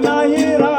I Nahira.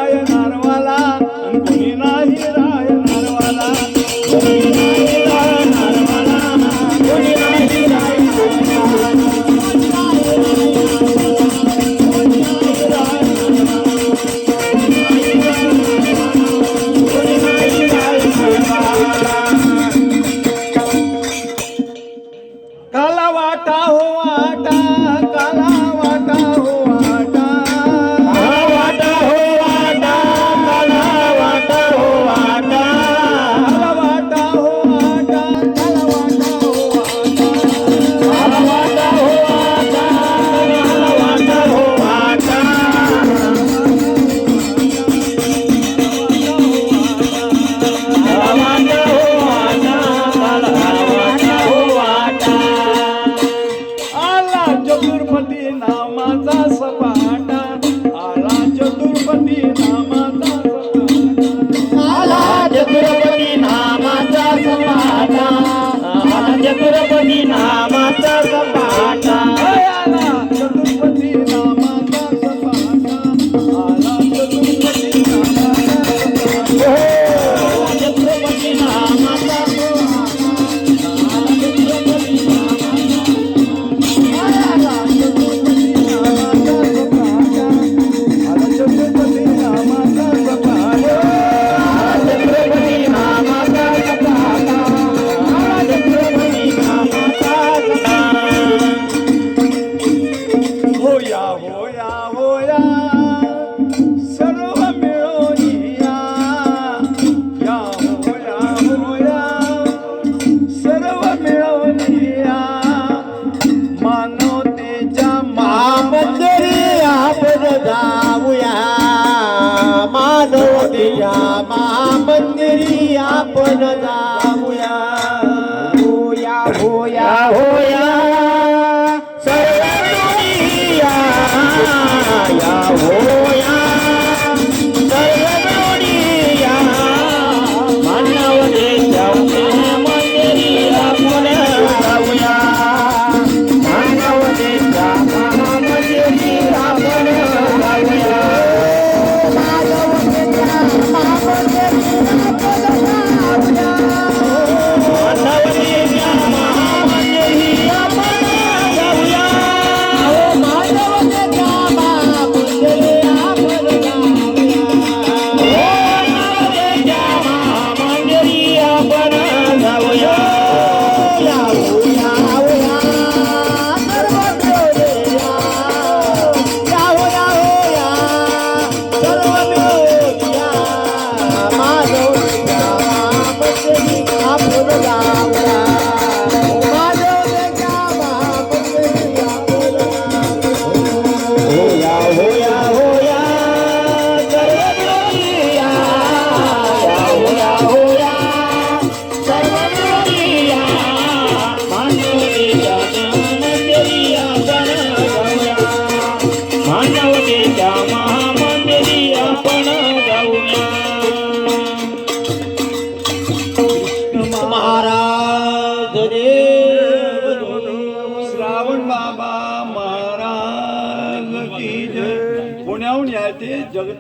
चतुर्पती नामाचा सपाटा. आला चतुर्पती नामाचा सपाटा. आला चतुर्पती नामाचा सपाटा. आला चतुर्पती नामाचा मेरी आप नजार कहते जगत